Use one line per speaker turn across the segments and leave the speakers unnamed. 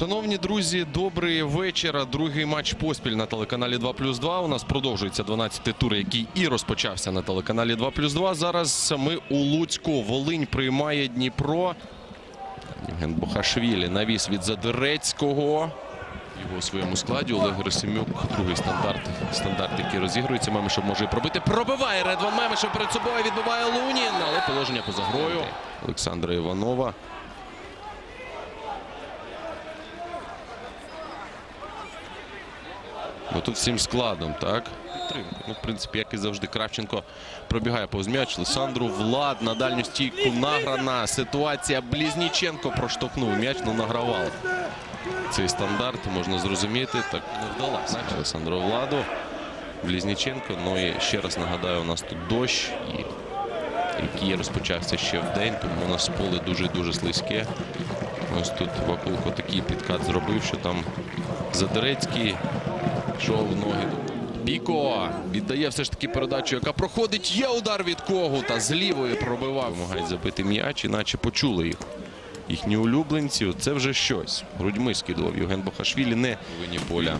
Шановні друзі, добрий вечір. Другий матч поспіль на телеканалі 2 плюс 2. У нас продовжується 12-й тур, який і розпочався на телеканалі 2 плюс 2. Зараз ми у Луцьку. Волинь приймає Дніпро. Євген Бохашвілі навіс від Задерецького. Його у своєму складі Олег Герасимюк. Другий стандарт, стандарт, який розігрується. Мемешев може і пробити. Пробиває Редван Мемешев перед собою. Відбиває Лунін, але положення поза грою. Олександра Іванова. Ну тут всім складом, так? Підтримка. Ну, в принципі, як і завжди, Кравченко пробігає повз м'яч. Лисандру Влад на дальню стійку награна. Ситуація. Близніченко проштовхнув м'яч, ну награвав. Цей стандарт можна зрозуміти. Так не вдалося. Олександру Владу. Близніченко. Ну і ще раз нагадаю, у нас тут дощ, і, який розпочався ще в день, тому у нас поле дуже-дуже слизьке. Ось тут Вакулко такий підкат зробив, що там Задерецький йшов в ноги. Біко віддає все ж таки передачу, яка проходить. Є удар від Когута. З лівої пробивав. Вимагають забити м'яч, іначе почули їх. Їхні улюбленці. Це вже щось. Грудьми скидував Євген Бохашвілі не в вині поля.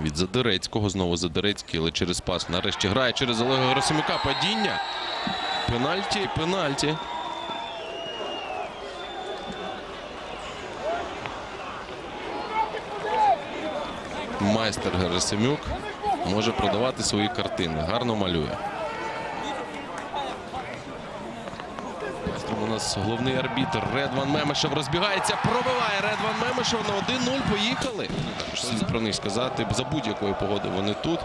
Від Задерецького. Знову Задерецький, але через пас. Нарешті грає через Олега Герасимюка. Падіння. Пенальті, пенальті. Майстер Герасимюк може продавати свої картини. Гарно малює. У нас головний арбітр Редван Мемешев розбігається, пробиває Редван Мемешев на 1-0. Поїхали. Слід про них сказати. За будь-якої погоди вони тут.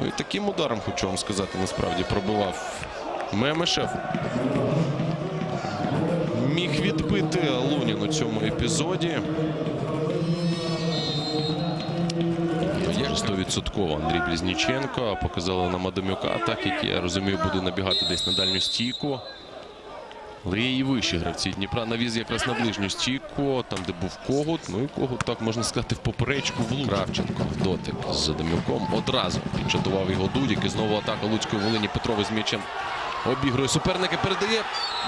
Ну і таким ударом, хочу вам сказати, насправді пробивав Мемешев. Міг відбити Лунін у цьому епізоді. 100% Андрій Близніченко показали на Мадамюка, так який, я розумію, буде набігати десь на дальню стійку. Але є і вищі гравці Дніпра навіз якраз на ближню стійку, там, де був Когут. Ну і Когут, так можна сказати, в поперечку в Лук. Кравченко в дотик з Адамюком. Одразу підчатував його Дудік. І знову атака Луцької Волині Петрови з м'ячем. Обігрує суперника, передає,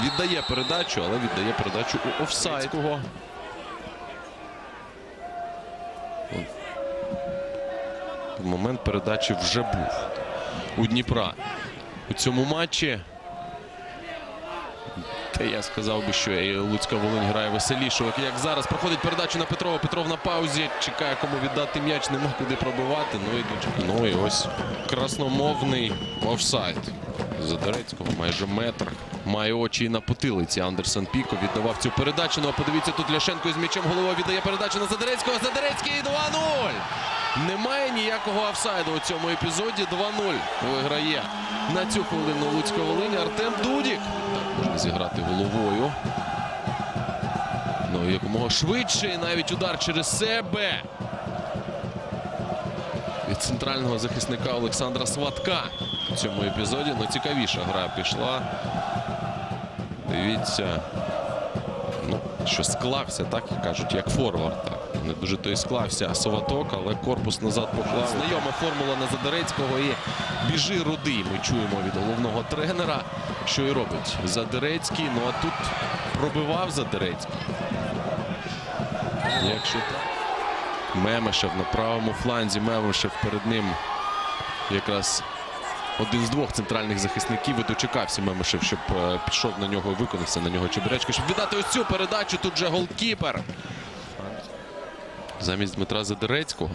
віддає передачу, але віддає передачу у офсайдського. Момент передачі вже був у Дніпра у цьому матчі. Та я сказав би, що Луцька Волинь грає веселіше. Як зараз проходить передачу на Петрова. Петров на паузі. Чекає, кому віддати м'яч, нема куди пробивати. Ну і, ну і ось красномовний офсайд. Задерецького майже метр. Має очі на потилиці. Андерсон Піко віддавав цю передачу. Ну а подивіться, тут Ляшенко із м'ячем голова віддає передачу на Задерецького. Задерецький 2-0. Немає ніякого офсайду у цьому епізоді. 2-0 виграє на цю хвилину Луцька Волині Артем Дудік. Так, можна зіграти головою. Ну, якомога швидше. І навіть удар через себе. Від центрального захисника Олександра Сватка у цьому епізоді. Ну, цікавіша гра пішла. Дивіться, ну, що склався, так кажуть, як форвард. Не дуже то і склався Соваток, але корпус назад поклав. Знайома формула на Задерецького і біжи рудий. Ми чуємо від головного тренера, що і робить Задерецький. Ну а тут пробивав Задерецький. Якщо так. Мемешев на правому фланзі. Мемешев перед ним якраз один з двох центральних захисників і дочекався Мемешев, щоб е, пішов на нього і виконався на нього Чебуречко, щоб віддати ось цю передачу. Тут же голкіпер. Замість Дмитра Задерецького.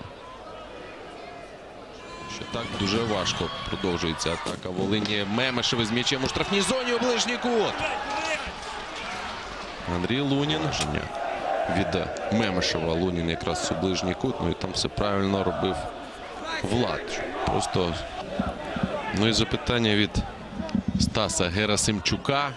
Що так дуже важко продовжується атака Волині. Мемешев з м'ячем у штрафній зоні у ближній кут. Андрій Лунін. Від Мемешева Лунін якраз у ближній кут. Ну і там все правильно робив Влад. Просто ну і запитання від Стаса Герасимчука.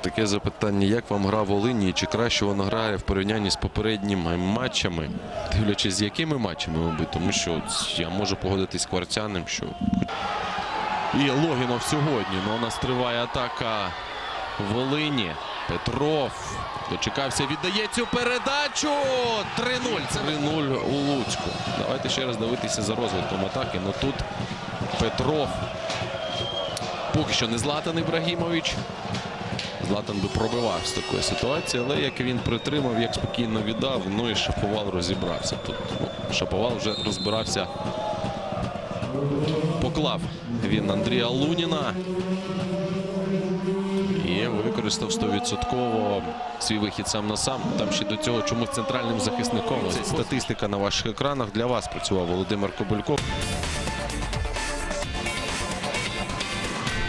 Таке запитання, як вам гра Волині і чи краще вона грає в порівнянні з попередніми матчами, дивлячись, з якими матчами, мабуть, тому що я можу погодитись з Кварцяним, що і Логінов сьогодні. Ну, у нас триває атака Волині. Петров дочекався, віддає цю передачу. 3-0. 3-0 у Луцьку. Давайте ще раз дивитися за розвитком атаки. Ну тут Петров. Поки що не Златан Ібрагімович. Златан би пробивав з такої ситуації, але як він притримав, як спокійно віддав, ну і Шаповал розібрався. Тут ну, Шаповал вже розбирався. Поклав він Андрія Луніна. І використав 100% свій вихід сам на сам. Там ще до цього чомусь центральним захисником. Статистика на ваших екранах. Для вас працював Володимир Кобильков.